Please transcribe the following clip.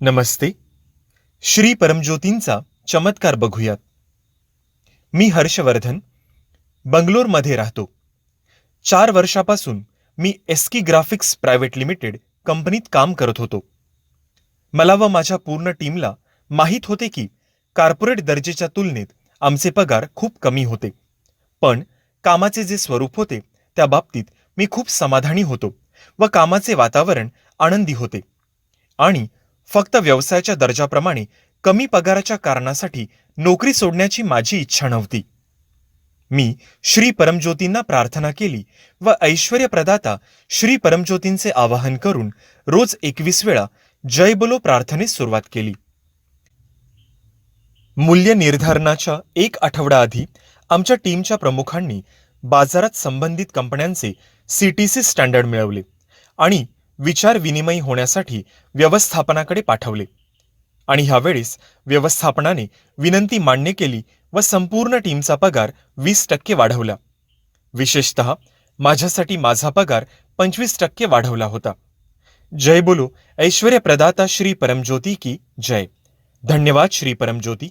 नमस्ते. श्री परमज्योतींचा चमत्कार बघूयात. मी हर्षवर्धन बंगलोरमध्ये राहतो. चार वर्षापासून मी एस्की ग्राफिक्स प्रायव्हेट लिमिटेड कंपनीत काम करत होतो. मला व माझ्या पूर्ण टीमला माहीत होते की कॉर्पोरेट दर्जेच्या तुलनेत आमचे पगार खूप कमी होते. पण कामाचे जे स्वरूप होते त्या बाबतीत मी खूप समाधानी होतो व कामाचे वातावरण आनंदी होते. आणि फक्त व्यवसायाच्या दर्जाप्रमाणे कमी पगाराच्या कारणासाठी नोकरी सोडण्याची माझी इच्छा नव्हती. मी श्री परमज्योतींना प्रार्थना केली व ऐश्वर प्रदाता श्री परमज्योतींचे आवाहन करून रोज एकवीस वेळा जय बोलो प्रार्थनेस सुरुवात केली. मूल्य निर्धारणाच्या एक आठवडा आधी आमच्या टीमच्या प्रमुखांनी बाजारात संबंधित कंपन्यांचे सी टी सी स्टँडर्ड मिळवले आणि विचार विनिमय होण्यासाठी व्यवस्थापनाकडे पाठवले. आणि ह्यावेळेस व्यवस्थापनाने विनंती मान्य केली व संपूर्ण टीमचा पगार वीस टक्के वाढवला. विशेषत माझ्यासाठी माझा पगार पंचवीस टक्के वाढवला होता. जय बोलो ऐश्वर्य प्रदाता श्री परमज्योती की जय. धन्यवाद श्री परमज्योती.